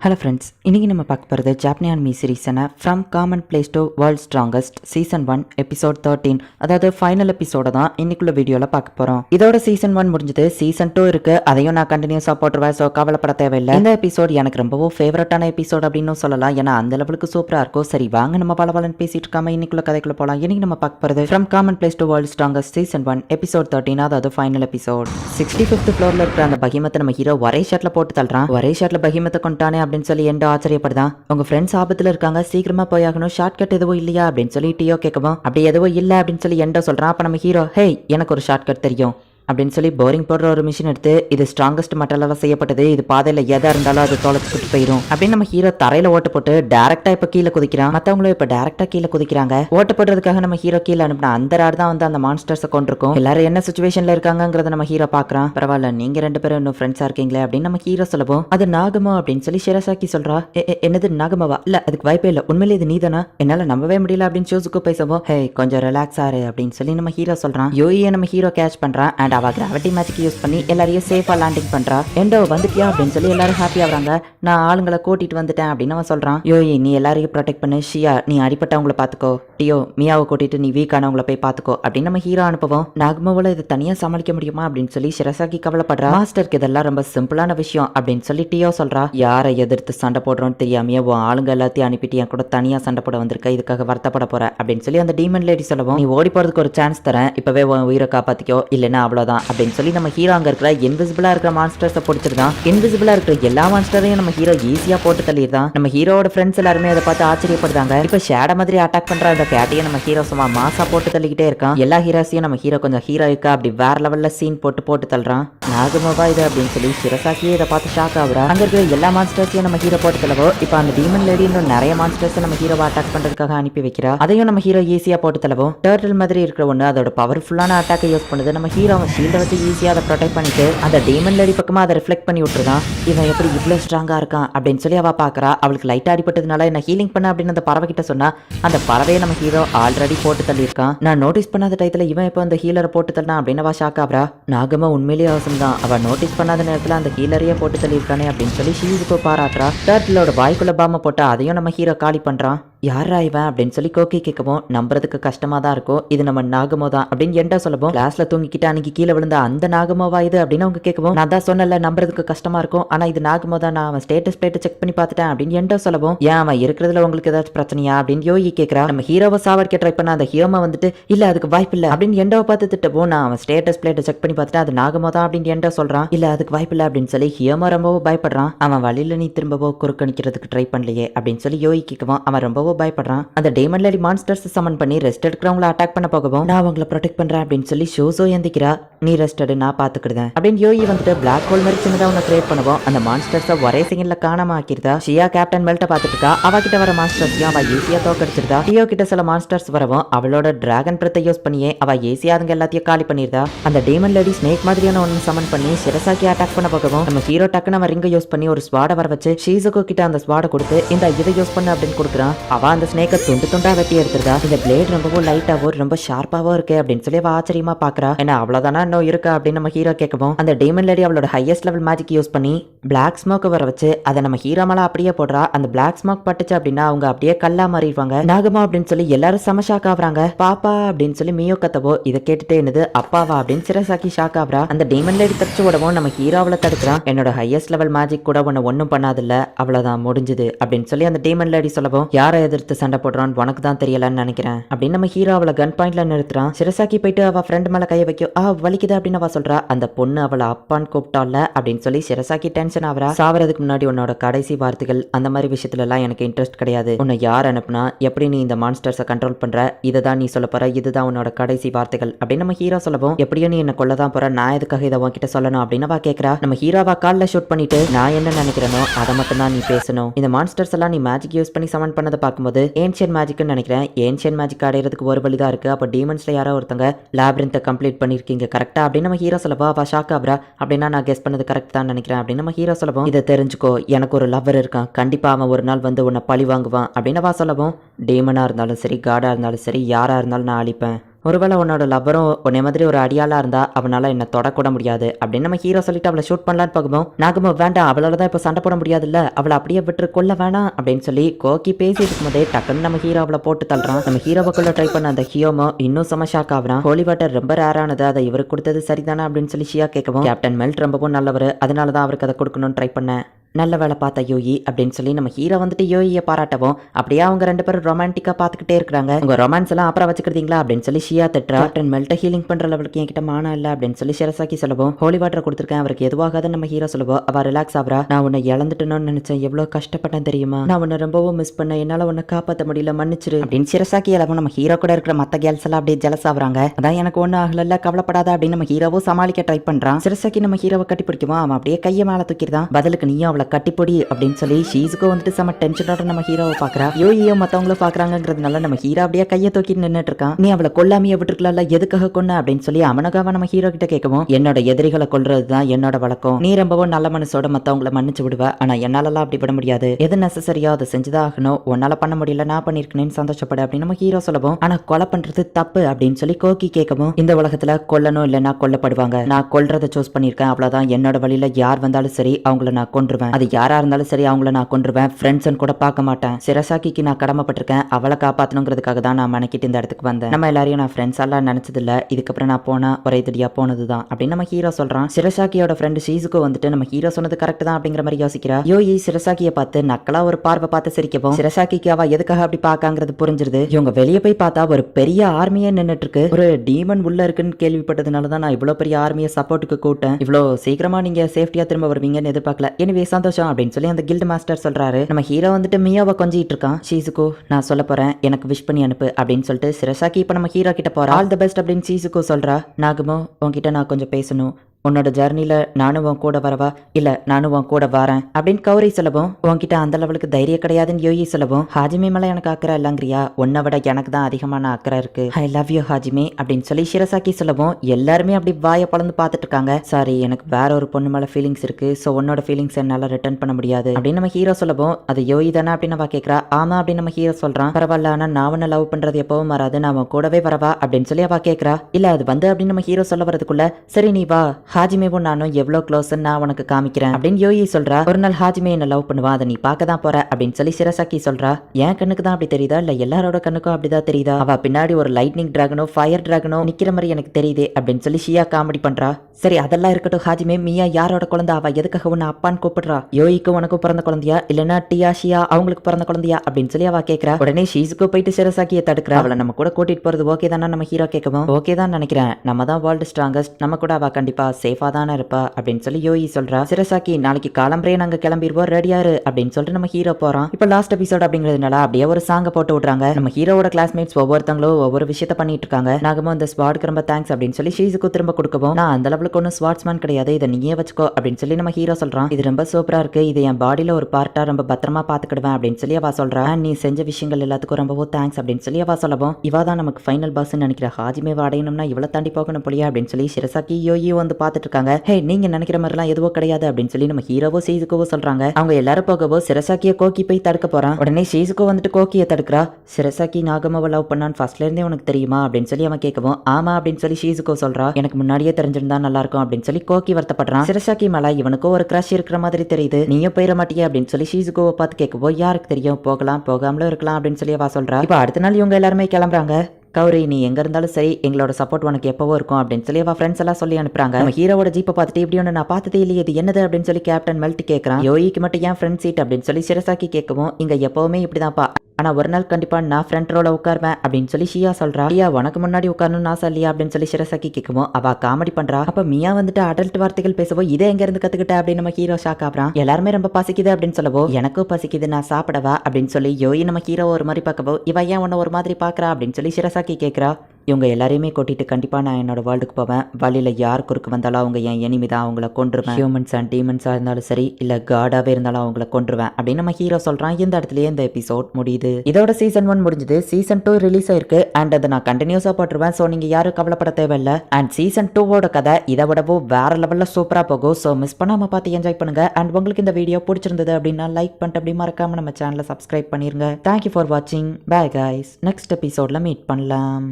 Hello friends இன்றைக்கி நம்ம பார்க்க போகிறது ஜாப்னியான் மீ சீரீஸனை from common place to world strongest season one episode thirteen அதாவது ஃபைனல் எபிசோட தான் இன்னைக்குள்ள வீடியோவில் பார்க்க போகிறோம் இதோட சீசன் ஒன் முடிஞ்சது. சீசன் டூ இருக்கு. அதையும் நான் கண்டினியூஸாக போட்டுருவேன் ஸோ கவலைப்பட தேவையில்லை. இந்த எபிசோட் எனக்கு ரொம்பவும் ஃபேவரட்டான எபிசோட் அப்படின்னு சொல்லலாம். ஏன்னா அந்த லெவலுக்கு சூப்பராக இருக்கும் சரி வாங்க நம்ம பல பலன் பேசிட்டு இருக்காம இன்னைக்குள்ள கதைக்குள்ள போகலாம் இன்னைக்கு நம்ம பார்க்க போகிறது from common place to world strongest season one episode thirteen அதாவது ஃபைனல் எபிசோட் சிக்ஸ்டி ஃபிஃப்த் ஃப்ளோரில் இருக்கிற அந்த பகிமத்தை நம்ம ஹீரோ ஒரே ஷர்ட்டில் போட்டு தள்ளுறான். ஒரே ஷர்ட்டில் பகிமத்தை கொண்டானே அப்படின்னு சொல்லி எண்டோ ஆச்சரியப்படுதான் உங்க ஃப்ரெண்ட்ஸ் ஆபத்துல இருக்காங்க சீக்கிரமா போயாகணும் ஷார்ட் கட் எதுவும் இல்லையா? அப்படின்னு சொல்லி டியோ கேட்கவும் அப்படி எதுவும் இல்லை அப்படின்னு சொல்லி எண்டோ சொல்றான். அப்ப நம்ம ஹீரோ ஹே எனக்கு ஒரு ஷார்ட்கட் தெரியும். அப்படின்னு சொல்லி போரிங் போடுற ஒரு மிஷின் எடுத்து இது ஸ்ட்ராங்கஸ்ட் மெட்டலால செய்யப்பட்டது. இது பாதையில எதா இருந்தாலும் அது தொலைச்சுட்டு போயிடும். அப்படின்னு நம்ம ஹீரோ தரையில ஓட்டு போட்டு டேரக்டா இப்ப கீழே குதிக்கிறான். மத்தவங்களும் இப்ப டேரக்டா கீழே குதிக்கிறாங்க. ஓட்டு போடுறதுக்காக நம்ம ஹீரோ கீழே அனுப்பின அந்த ராடு தான் வந்து அந்த மான்ஸ்டர்ஸை கொண்டிருக்கும் எல்லாரும் என்ன சுச்சுவேஷன்ல இருக்காங்கிறத நம்ம ஹீரோ பாக்குறான் பரவாயில்ல நீங்க ரெண்டு பேரும் இன்னும் ஃப்ரெண்ட்ஸா இருக்கீங்களே அப்படின்னு நம்ம ஹீரோ சொல்லவும் அது நாகமோ அப்படின்னு சொல்லி ஷிரசாக்கி சொல்றா. என்னது நாகமாவா? இல்ல அதுக்கு வாய்ப்பே இல்ல. உண்மையிலே இது நீதானா? என்னால நம்பவே முடியல அப்படின்னு ஷூஸுக்கு பேசவும் ஹே கொஞ்சம் ரிலாக்ஸ் ஆறு அப்படின்னு சொல்லி நம்ம ஹீரோ சொல்றான். யோயை நம்ம ஹீரோ கேட்ச் பண்றான். அண்ட் அவ கிராவிட்டி மேஜிக் யூஸ் பண்ணி எல்லாரையும் சேஃபாக லேண்டிங் பண்றா. எண்டோ வந்துட்டியா அப்படின்னு சொல்லி எல்லாரும் ஹாப்பி ஆகுறாங்க. நான் ஆளுங்களை கூட்டிட்டு வந்துட்டேன் அப்படின்னு அவன் சொல்றான். யோயி நீ எல்லாரையும் ப்ரொடெக்ட் பண்ணு. ஷியா நீ அடிப்பட்டவங்கள பார்த்துக்கோ டியோ மியாவை கூட்டிட்டு நீ வீக்கானவங்கள போய் பார்த்துக்கோ அப்படின்னு நம்ம ஹீரோ அனுப்புவோம். நாகமாவில் இதை தனியாக சமாளிக்க முடியுமா அப்படின்னு சொல்லி ஷிரசாக்கி கவலைப்படுறா. மாஸ்டருக்கு இதெல்லாம் ரொம்ப சிம்பிளான விஷயம் அப்படின்னு சொல்லி டியோ சொல்றா. யாரை எதிர்த்து சண்டை போடுறோன்னு தெரியாமையே உன் ஆளுங்க எல்லாத்தையும் அனுப்பிட்டு என் கூட தனியாக சண்டை போட வந்திருக்க. இதுக்காக வருத்தப்பட போற. அப்படின்னு சொல்லி அந்த டீமன் லேடி சொல்லவும் நீ ஓடி போகிறதுக்கு ஒரு சான்ஸ் தரேன். இப்போவே உன் உயிரை காப்பாற்றிக்கோ இல்லைன்னா தான் அப்படின்னு சொல்லி நம்ம ஹீரோ அங்க இருக்கிற இன்விசிபிளாக இருக்கிற மான்ஸ்டர்ஸை பிடிச்சிருந்தான் இன்விசிபிளாக இருக்கிற எல்லா மான்ஸ்டரையும் நம்ம ஹீரோ ஈஸியா போட்டு தள்ளிடுதான் நம்ம ஹீரோட ஃப்ரெண்ட்ஸ் எல்லாருமே அதை பார்த்து ஆச்சரியப்படுறாங்க. இப்போ ஷேட மாதிரி அட்டாக் பண்ற அந்த கேட்டையை நம்ம ஹீரோ சும்மா மாசா போட்டு தள்ளிக்கிட்டே இருக்கான். எல்லா ஹீரோஸையும் நம்ம ஹீரோ கொஞ்சம் ஹீரோயிக்கா அப்படி வேற லெவல்ல சீன் போட்டு போட்டு தள்ளுறான். நாகமோவா இது அப்படின்னு சொல்லி சிரசாக்கியே இதை பார்த்து ஷாக் ஆகுறா. அங்கே இருக்கிற எல்லா மான்ஸ்டர்ஸையும் நம்ம ஹீரோ போட்டு தள்ளவோ இப்போ அந்த டீமன் லேடி இன்னும் நிறைய மான்ஸ்டர்ஸ் நம்ம ஹீரோவை அட்டாக் பண்றதுக்காக அனுப்பி வைக்கிறா. அதையும் நம்ம ஹீரோ ஈஸியா போட்டு தள்ளவோ. டேர்டில் மாதிரி இருக்கிற ஒண்ணு அதோட பவர்ஃபுல்லான அட்டாக்கை யூஸ் பண்ணுது. நம்ம ஹீரோ ஷீல்டை வச்சு ஈஸியாக அதை ப்ரொடெக்ட் பண்ணிட்டு அந்த டேமன் லேடி பக்கமாக அதை ரிஃப்ளெக்ட் பண்ணி விட்டுருதான் இவன் எப்படி இவ்வளோ ஸ்ட்ராங்காக இருக்கான் அப்படின்னு சொல்லி அவள் பார்க்குறா அவளுக்கு லைட்டாக அடிபட்டதுனால என்ன ஹீலிங் பண்ண அப்படின்னு அந்த பறவை கிட்ட சொன்னா அந்த பறவையை நம்ம ஹீரோ ஆல்ரெடி போட்டு தள்ளியிருக்கான். நான் நோட்டீஸ் பண்ணாத டயத்தில் இவன் இப்போ அந்த ஹீலரை போட்டு தள்ளினா அப்படின்னு அவள் ஷாக் ஆகிறா. நாகமா உண்மையிலேயே அவசரம் தான். அவள் நோட்டீஸ் பண்ணாத நேரத்தில் அந்த ஹீலரையே போட்டு தள்ளியிருக்கானே அப்படின்னு சொல்லி ஷீஸுக்கு பாராட்டுறா. டர்ட்டிலோட வாய்க்குள்ள பாம போட்டா அதையும் நம்ம ஹீரோ காலி பண்ணுறான் யாரா இவன் அப்படின்னு சொல்லி கோக்கி கேட்கவும் நம்புறதுக்கு கஷ்டமா தான் இருக்கும் இது நம்ம நாகமோ தான் அப்படின்னு என்டா சொல்லவும் கிளாஸ்ல தூங்கிக்கிட்டு அன்னைக்கு கீழே விழுந்த அந்த நாகமோவா இது அப்படின்னு அவங்க கேட்கவும் நான் தான் சொன்னல நம்புறதுக்கு கஷ்டமா இருக்கும் ஆனா இது நாகமோ தான் நான் அவன் ஸ்டேட்டஸ் பிளேட்டை செக் பண்ணி பார்த்துட்டேன் அப்படின்னு என்டா சொல்லவும் ஏன் அவன் இருக்கிறதுல உங்களுக்கு ஏதாச்சும் பிரச்சனையா அப்படின்னு யோகி கேட்கறா நம்ம ஹீரோவை சாவடிக்க ட்ரை பண்ண அந்த ஹீரோமா வந்துட்டு இல்ல அதுக்கு வாய்ப்பு இல்ல அப்படின்னு எண்டோ பார்த்து திட்டவும் நான் அவன் ஸ்டேட்டஸ் பிளேட்டை செக் பண்ணி பார்த்துட்டு அது நாகமோ தான் அப்படின்னு என்கிட்ட சொல்றான் இல்ல அதுக்கு வாய்ப்பு இல்ல அப்படின்னு சொல்லி ஹியோமா ரொம்பவோ பயப்படுறான் அவன் வழியில நீ திரும்பவோ குறுக்கணிக்கிறதுக்கு ட்ரை பண்ணலையே அப்படின்னு சொல்லி யோகி கேட்கவும் அவன் ரொம்பவோ பயப்படுறான். அந்த டேமன் லேடி மான்ஸ்டர்ஸ் சமன் பண்ணி ரெஸ்ட் எடுக்கிறவங்கள அட்டாக் பண்ண போகவும் நான் அவங்கள ப்ரொடெக்ட் பண்றேன் அப்படின்னு சொல்லி ஷோசோ எந்திக்கிறா நீ ரெஸ்ட் எடு நான் பாத்துக்கிடுதேன் அப்படின்னு யோகி வந்துட்டு பிளாக் ஹோல் மாதிரி சின்னதா ஒன்று கிரியேட் பண்ணுவோம் அந்த மான்ஸ்டர்ஸை ஒரே செகண்ட்ல காணாம ஆக்கிருதா ஷியா கேப்டன் மெல்ட்ட பாத்துட்டு இருக்கா அவகிட்ட வர மான்ஸ்டர்ஸையும் அவ ஈஸியா தோக்கடிச்சிருதா. டியோ கிட்ட சில மாஸ்டர்ஸ் வரவும் அவளோட டிராகன் பிரத்தை யூஸ் பண்ணியே அவ ஈஸியா அதுங்க எல்லாத்தையும் காலி பண்ணிருதா. அந்த டேமன் லேடி ஸ்னேக் மாதிரியான ஒன்று சமன் பண்ணி சிரசாக்கி அட்டாக் பண்ண போகவும் நம்ம ஹீரோ டக்குன்னு அவன் ரிங்கை யூஸ் பண்ணி ஒரு ஸ்வாடை வர வச்சு ஷீசுகோ கிட்ட அந்த ஸ்வாடை கொடுத்து இந்த இதை யூஸ் பண்ண அப்படின்னு கொடுக்குறான். அவ அந்த ஸ்னேக்கை துண்டு துண்டா வெட்டி எடுத்துருதா? இந்த பிளேட் ரொம்பவும் லைட்டாவோ ரொம்ப ஷார்ப்பாவோ இருக்கு அப்படின்னு சொல்லி அவ ஆச்சரியமா பாக்குறா. என்ன அவ்வளவுதானா? இன்னும் இருக்கா அப்படின்னு நம்ம ஹீரோ கேட்கவும் அந்த டேமன் லேடி அவளோட ஹையஸ்ட் லெவல் மேஜிக் யூஸ் பண்ணி பிளாக் ஸ்மோக் வர வச்சு அதை நம்ம ஹீரோ மேல அப்படியே போடுறா. அந்த பிளாக் ஸ்மோக் பட்டுச்சு அப்படின்னா அவங்க அப்படியே கல்லா மாறிடுவாங்க. நாகமா அப்படின்னு சொல்லி எல்லாரும் செம ஷாக் ஆகுறாங்க. பாப்பா அப்படின்னு சொல்லி மியோ கத்தவோ இதை கேட்டுட்டே என்னது அப்பாவா அப்படின்னு சிரசாக்கி ஷாக் ஆகுறா. அந்த டேமன் லேடி தடுச்சு விடவும் நம்ம ஹீரோவில் தடுக்கிறான் என்னோட ஹையஸ்ட் லெவல் மேஜிக் கூட உன்னை ஒன்றும் பண்ணாதில்ல அவ்வளவுதான் முடிஞ்சுது அப்படின்னு சொல்லி அந்த டேமன் லேடி சொல்லவும் யாரை எதிர்த்து சண்டை போடுறான். உனக்கு தான் தெரியலன்னு நினைக்கிறேன். அப்படின்னு நம்ம ஹீரோ அவளை கன் பாயிண்ட்ல நிறுத்துறான். சிரசாக்கி போயிட்டு அவ ஃப்ரெண்ட் மேல கைய வைக்கும் ஆ வலிக்குது அப்படின்னு அவ சொல்றா. அந்த பொண்ணு அவளை அப்பான்னு கூப்பிட்டால அப்படின்னு சொல்லி சிரசாக்கி டென்ஷன் ஆகுறா. சாவறதுக்கு முன்னாடி உன்னோட கடைசி வார்த்தைகள் அந்த மாதிரி விஷயத்துல எல்லாம் எனக்கு இன்ட்ரெஸ்ட் கிடையாது. உன்னை யார் அனுப்புனா எப்படி நீ இந்த மான்ஸ்டர்ஸை கண்ட்ரோல் பண்ற? இதை தான் நீ சொல்ல போற இதுதான் உன்னோட கடைசி வார்த்தைகள். அப்படின்னு நம்ம ஹீரோ சொல்லவும் எப்படியோ நீ என்ன கொல்ல தான் போற நான் எதுக்காக இதை உன்கிட்ட சொல்லணும்? அப்படின்னு அவ கேக்குறா. நம்ம ஹீரோவா கால்ல ஷூட் பண்ணிட்டு நான் என்ன நினைக்கிறேனோ அதை மட்டும் தான் நீ பேசணும். இந்த மான்ஸ்டர்ஸ் எல்லாம் நீ மேஜிக் யூஸ் பண்ணி சமன் பண்ணதை பார்க்கும்போது ஏன்ஷியன் மேஜிக்னு நினைக்கிறேன். ஏன்ஷியன் மேஜிக் அடையிறதுக்கு ஒரு வழி தான் இருக்குது அப்போ டீமன்ஸில் யாரோ ஒருத்தங்க லேப்ரின்த்தை கம்ப்ளீட் பண்ணிருக்கீங்க கரெக்டாக அப்படின்னு நம்ம ஹீரோ சொல்லவா? அவ ஷாக் ஆகுறா? அப்படின்னா நான் கெஸ் பண்ணது கரெக்ட் தான் நினைக்கிறேன். அப்படின்னு நம்ம ஹீரோ சொல்லவும் இதை தெரிஞ்சுக்கோ. எனக்கு ஒரு லவ்வர் இருக்கான். கண்டிப்பாக அவன் ஒரு நாள் வந்து உன்னை பழி வாங்குவான். அப்படின்னு வா சொல்லவும் டீமனாக இருந்தாலும் சரி காடாக இருந்தாலும் சரி யாராக இருந்தாலும் நான் அழிப்பேன். ஒருவேளை உன்னோட லவ்வரும் உன்னை மாதிரி ஒரு அடியாளாக இருந்தா அவனால் என்னை தொடக்கூட முடியாது அப்படின்னு நம்ம ஹீரோ சொல்லிட்டு அவளை ஷூட் பண்ணலான்னு பார்க்கும்போது நாகமோ வேண்டாம் அவளால தான் இப்போ சண்டை போட முடியாதுல்ல. அவளை அப்படியே விட்டு கொல்ல வேணாம் அப்படின்னு சொல்லி கோக்கி பேசிட்டு இருக்கும்போதே டக்குன்னு நம்ம ஹீரோ அவளை போட்டு தள்ளுறான். நம்ம ஹீரோவுக்குள்ள ட்ரை பண்ண அந்த ஹியோமோ இன்னும் செம ஷாக் ஆகுறான். ஹோலி வாட்டர் ரொம்ப ரேரானது அதை இவருக்கு கொடுத்தது சரிதானா அப்படின்னு சொல்லி ஷியா கேட்கவும் கேப்டன் மெல்ட் ரொம்பவும் நல்லவர். அதனால தான் அவருக்கு அதை கொடுக்கணும்னு ட்ரை பண்ணேன். நல்ல வேலை பார்த்த யோகி அப்படின்னு சொல்லி நம்ம ஹீரோ வந்துட்டு யோகியை பாராட்டவும் அப்படியே அவங்க ரெண்டு பேரும் ரொமான்டிக்கா பார்த்துக்கிட்டே இருக்காங்க உங்க ரொமான்ஸ் எல்லாம் அப்புறம் வச்சுக்கிறீங்களா அப்படின்னு சொல்லி ஷியா திட்டுறா. கேப்டன் மெல்ட்டை ஹீலிங் பண்ற லெவலுக்கு என்கிட்ட மானா இல்ல அப்படின்னு சொல்லி சிரசாக்கி சொல்லவும் ஹோலி வாட்டர் கொடுத்துருக்கேன் அவருக்கு எதுவாகாத நம்ம ஹீரோ சொல்லுவோம் அவ ரிலாக்ஸ் ஆகுறா. நான் உன்னை இழந்துட்டணும்னு நினைச்சேன். எவ்வளவு கஷ்டப்பட்டேன் தெரியுமா? நான் உன்னை ரொம்பவும் மிஸ் பண்ணேன். என்னால உன்னை காப்பாற்ற முடியல. மன்னிச்சிரு அப்படின்னு சிரசாக்கி அளவும் நம்ம ஹீரோ கூட இருக்கிற மத்த கேர்ள்ஸ் எல்லாம் அப்படியே ஜலஸ் ஆகுறாங்க. அதான் எனக்கு ஒன்றும் ஆகல கவலைப்படாத அப்படின்னு நம்ம ஹீரோவும் சமாளிக்க ட்ரை பண்றான். சிரசாக்கி நம்ம ஹீரோவை கட்டி பிடிக்குமா அவன் அப்படியே கையை மேல தூக்கிடுதான். பதிலுக்கு நீயும் அவளை கட்டிப்பொடி அப்படின்னு சொல்லி ஷீஸுக்கு வந்துட்டு செம டென்ஷனோட நம்ம ஹீரோவை பாக்குறா யோயோ மத்தவங்களும் பாக்குறாங்கிறதுனால நம்ம ஹீரோ அப்படியே கையை தூக்கி நின்னுட்டு இருக்கான் நீ அவளை கொல்லாமையே விட்டுருக்கலாம்ல எதுக்காக கொன்ன அப்படின்னு சொல்லி அமனகாவை நம்ம ஹீரோ கிட்ட கேட்கவும் என்னோட எதிரிகளை கொல்றது தான் என்னோட வழக்கம். நீ ரொம்பவும் நல்ல மனசோட மத்தவங்கள மன்னிச்சு விடுவ. ஆனா என்னாலலாம் அப்படி விட முடியாது. எது நெசசரியோ அதை செஞ்சுதான் ஆகணும். உன்னால பண்ண முடியல நான் பண்ணிருக்கேன்னு சந்தோஷப்படு அப்படின்னு நம்ம ஹீரோ சொல்லவும் ஆனா கொலை பண்றது தப்பு அப்படின்னு சொல்லி கோக்கி கேட்கவும் இந்த உலகத்துல கொல்லணும் இல்லைன்னா கொல்லப்படுவாங்க. நான் கொல்றதை சூஸ் பண்ணிருக்கேன் அவ்வளவுதான். என்னோட வழியில யார் வந்தாலும் சரி அவங்கள நான் கொன்றுவேன். அது யாரா இருந்தாலும் சரி அவங்கள நான் கொண்டுருவேன் ஃப்ரெண்ட்ஸ் கூட பார்க்க மாட்டேன். சிரசாக்கிக்கு நான் கடமைப்பட்டிருக்கேன். அவளை காப்பாத்தணுங்கிறதுக்காக தான் நான் மணக்கிட்டு இந்த இடத்துக்கு வந்தேன். நம்ம எல்லாரையும் நான் ஃப்ரெண்ட்ஸ் எல்லாம் நினைச்சது இல்ல இதுக்கப்புறம் நான் போனா ஒரே தடியா போனது தான் அப்படின்னு நம்ம ஹீரோ சொல்றான். சிரசாக்கியோட ஃப்ரெண்டு ஷீஸுக்கு வந்துட்டு நம்ம ஹீரோ சொன்னது கரெக்ட் தான் அப்படிங்கிற மாதிரி யோசிக்கிறா. யோயி சிரசாக்கியை பார்த்து நக்கலா ஒரு பார்வை பார்த்து சிரிக்கவும் சிரசாக்கிக்கு அவ எதுக்காக அப்படி பாக்காங்கிறது புரிஞ்சிருது. இவங்க வெளியே போய் பார்த்தா ஒரு பெரிய ஆர்மியே நின்னுட்டு இருக்கு ஒரு டீமன் உள்ள இருக்குன்னு கேள்விப்பட்டதுனால தான் நான் இவ்வளவு பெரிய ஆர்மியை சப்போர்ட்டுக்கு கூட்டேன் இவ்வளோ சீக்கிரமா நீங்க சேஃப்டியா திரும்ப வருவீங்கன்னு எதிர்பார்க்கல. எனவே சந்தோஷம் அப்படின்னு சொல்லி அந்த கில்டு மாஸ்டர் சொல்றாரு. நம்ம ஹீரோ வந்துட்டு மியாவை கொஞ்சிட்டு இருக்கான். ஷீசுகோ நான் சொல்ல போறேன். எனக்கு விஷ் பண்ணி அனுப்பு அப்படின்னு சொல்லிட்டு சிரசாக்கி இப்ப நம்ம ஹீரோ கிட்ட போறா. ஆல் த பெஸ்ட் அப்படின்னு சீசுகோ சொல்றா. நாகமோ உன்கிட்ட நான் கொஞ்சம் பேசணும். உன்னோட ஜர்னியில் நானும் உன் கூட வரவா? இல்லை நானும் உன் கூட வரேன். அப்படின்னு கௌரி சொல்லவும் உன்கிட்ட அந்த லெவலுக்கு தைரியம் கிடையாதுன்னு யோகி சொல்லவும் ஹாஜிமே மேலே எனக்கு அக்கறை இல்லங்கிறியா? உன்னை விட எனக்கு தான் அதிகமான அக்கறை இருக்கு. ஐ லவ் யூ ஹாஜிமே அப்படின்னு சொல்லி சிரசாக்கி சொல்லவும் எல்லாருமே அப்படி வாயை பழந்து பார்த்துட்டு இருக்காங்க. சாரி எனக்கு வேற ஒரு பொண்ணு மேலே ஃபீலிங்ஸ் இருக்கு. ஸோ உன்னோட ஃபீலிங்ஸ் என்னால் ரிட்டர்ன் பண்ண முடியாது. அப்படின்னு நம்ம ஹீரோ சொல்லவும் அது யோகி தானே அப்படின்னு அவ கேட்குறா ஆமா அப்படின்னு நம்ம ஹீரோ சொல்கிறான் பரவாயில்ல ஆனால் நான் உன்னை லவ் பண்ணுறது எப்பவும் வராது. நான் உன் கூடவே வரவா? அப்படின்னு சொல்லி அவ கேட்குறா இல்லை அது வந்து அப்படின்னு நம்ம ஹீரோ சொல்ல வரதுக்குள்ள சரி நீ வா. ஹாஜிமேவும் நானும் எவ்வளவு க்ளோஸ்ன்னு நான் உனக்கு காமிக்கிறேன். அப்படின்னு யோகி சொல்றா ஒரு நாள் ஹாஜிமே என்ன லவ் பண்ணுவா? அதை நீ பார்க்க தான் போற அப்படின்னு சொல்லி சிரசாக்கி சொல்றா. என் கண்ணுக்கு தான் அப்படி தெரியுதா? இல்ல எல்லாரோட கண்ணுக்கும் அப்படிதான் தெரியுதா? அவ பின்னாடி ஒரு லைட்னிங் டிராகனோ ஃபயர் டிராகனோ நிக்கிற மாதிரி எனக்கு தெரியுது அப்படின்னு சொல்லி ஷியா காமெடி பண்றா. சரி அதெல்லாம் இருக்கட்டும் ஹாஜிமே மியா யாரோட குழந்தை? அவ எதுக்காக உன்னை அப்பான்னு கூப்பிடுறா? யோகிக்கு உனக்கும் பிறந்த குழந்தையா? இல்லனா டியா ஷியா அவங்களுக்கு பிறந்த குழந்தையா? அப்படின்னு சொல்லி அவ கேக்குறா. உடனே ஷீஸுக்கு போயிட்டு சிரசாக்கியை தடுக்கிறா. அவளை நம்ம கூட கூட்டிட்டு போறது ஓகே தானே நம்ம ஹீரோ கேட்கவும்? ஓகே தான் நினைக்கிறேன். நம்ம தான் வேர்ல்டு ஸ்ட்ராங்கஸ்ட் நம்ம கூட அவ கண்டிப்பா சேஃபாக தானே இருப்பா? அப்படின்னு சொல்லி யோகி சொல்றா. சிரசாக்கி நாளைக்கு காலம்பரே நாங்க கிளம்பிடுவோம் ரெடியாரு அப்படின்னு சொல்லிட்டு நம்ம ஹீரோ போறோம் இப்போ லாஸ்ட் எபிசோட் அப்படிங்கிறதுனால அப்படியே ஒரு சாங்க போட்டு விட்றாங்க நம்ம ஹீரோவோட கிளாஸ்மேட்ஸ் ஒவ்வொருத்தங்களும் ஒவ்வொரு விஷயத்த பண்ணிட்டு இருக்காங்க. நாகமும் அந்த ஸ்வாட்க்கு ரொம்ப தேங்க்ஸ் அப்படின்னு சொல்லி ஷீஸுக்கு திரும்ப கொடுக்கவும் நான் அந்த அளவுக்கு ஒன்றும் ஸ்வாட்ஸ்மேன் கிடையாது. இதை நீயே வச்சுக்கோ. அப்படின்னு சொல்லி நம்ம ஹீரோ சொல்றான். இது ரொம்ப சூப்பரா இருக்கு. இது என் பாடியில ஒரு பார்ட்டா ரொம்ப பத்திரமா பாத்துக்கிடுவேன் அப்படின்னு சொல்லி அவ சொல்றா. நீ செஞ்ச விஷயங்கள் எல்லாத்துக்கும் ரொம்பவும் தேங்க்ஸ் அப்படின்னு சொல்லி அவ சொல்லவும் இவா தான் நமக்கு ஃபைனல் பாஸ் நினைக்கிற. ஹாஜிமே அடையணும்னா இவ்வளவு தாண்டி போகணும் போலியா? அப்படின்னு சொல்லி சிரசாக்கி யோயோ வந்து பார்த்துட்டு இருக்காங்க ஹே நீங்க நினைக்கிற மாதிரிலாம் எதுவோ கிடையாது அப்படின்னு சொல்லி நம்ம ஹீரோவோ சீசுக்கோவோ சொல்றாங்க. அவங்க எல்லாரும் போகவோ சிரசாக்கிய கோக்கி போய் தடுக்க போறான். உடனே சீசுக்கோ வந்துட்டு கோக்கியை தடுக்கிறா. சிரசாக்கி நாகமாவை லவ் பண்ணான்னு ஃபர்ஸ்ட்ல இருந்தே உனக்கு தெரியுமா? அப்படின்னு சொல்லி அவன் கேட்கவும் ஆமா அப்படின்னு சொல்லி ஷீசுக்கோ சொல்றா. எனக்கு முன்னாடியே தெரிஞ்சிருந்தா நல்லா இருக்கும் அப்படின்னு சொல்லி கோக்கி வருத்தப்படுறான். சிரசாக்கி மேல இவனுக்கும் ஒரு கிரஷ் இருக்கிற மாதிரி தெரியுது. நீயும் போயிட மாட்டியா? அப்படின்னு சொல்லி ஷீசுக்கோவை பார்த்து கேட்கவோ யாருக்கு தெரியும்? போகலாம் போகாமலும் இருக்கலாம் அப்படின்னு சொல்லி அவ சொல்றா. இப்போ அடுத்த நாள் இவங்க எல்லாருமே கிளம்புறாங்க. கௌரி நீ எங்க இருந்தாலும் சரி எங்களோட சப்போர்ட் உனக்கு எப்பவோ இருக்கும் அப்படின்னு சொல்லி அவ ஃப்ரெண்ட்ஸ் எல்லாம் சொல்லி அனுப்புறாங்க. நம்ம ஹீரோவோட ஜீப்பை பார்த்துட்டு இப்படி ஒன்று நான் பார்த்ததே இல்லையே இது என்னது அப்படின்னு சொல்லி கேப்டன் மெல்ட் கேட்கறான் யோகிக்கு மட்டும் ஏன் ஃப்ரெண்ட் சீட் அப்படின்னு சொல்லி சிரசாக்கி கேட்கவும் இங்க எப்பவுமே இப்படிதான்ப்பா. ஆனா ஒரு நாள் கண்டிப்பா நான் ஃப்ரண்ட் ரோல உட்காருவேன் அப்படின்னு சொல்லி ஷியா சொல்றா. ஐயா உனக்கு முன்னாடி உட்காரணும் நான் சொல்லியா அப்படின்னு சொல்லி சிரசாக்கி கேட்கவும் அவ காமெடி பண்றா. அப்ப மியா வந்துட்டு அடல்ட் வார்த்தைகள் பேசவோ இதை எங்க இருந்து கத்துக்கிட்ட? அப்படின்னு நம்ம ஹீரோ ஷாக் ஆகுறான். எல்லாருமே ரொம்ப பசிக்குது அப்படின்னு சொல்லவோ எனக்கும் பசிக்குது நான் சாப்பிடவா? அப்படின்னு சொல்லி யோயி நம்ம ஹீரோ ஒரு மாதிரி பார்க்கவோ இவ ஏன் உன்ன ஒரு மாதிரி பாக்குறா அப்படின்னு சொல்லி சிரசாக்கி கேட்கறா. இவங்க எல்லாரையுமே கூட்டிட்டு கண்டிப்பாக நான் என்னோட வேர்ல்டுக்கு போவேன். வழியில் யார் குறுக்கு வந்தாலும் அவங்க என் எனிமி தான் அவங்கள கொண்டுருவேன் ஹியூமன்ஸ் அண்ட் டீமன்ஸாக இருந்தாலும் சரி இல்லை காடாகவே இருந்தாலும் அவங்கள கொண்டுருவேன் அப்படின்னு நம்ம ஹீரோ சொல்கிறான் இந்த இடத்துலயே இந்த எபிசோட் முடியுது. இதோட சீசன் ஒன் முடிஞ்சது. சீசன் டூ ரிலீஸ் ஆயிருக்கு. அண்ட் அதை நான் கண்டினியூஸாக போட்டுருவேன். ஸோ நீங்கள் யாரும் கவலைப்பட தேவையில்ல. அண்ட் சீசன் டூவோட கதை இதை விடவும் வேற லெவலில் சூப்பராக போகும். ஸோ மிஸ் பண்ணாமல் பார்த்து என்ஜாய் பண்ணுங்க. அண்ட் உங்களுக்கு இந்த வீடியோ பிடிச்சிருந்தது அப்படின்னா லைக் பண்ணிட்டு அப்படி மறக்காம நம்ம சேனலை சப்ஸ்கிரைப் பண்ணிருங்க. தேங்க்யூ ஃபார் வாட்சிங் பை guys. நெக்ஸ்ட் எபிசோட்ல மீட் பண்ணலாம்.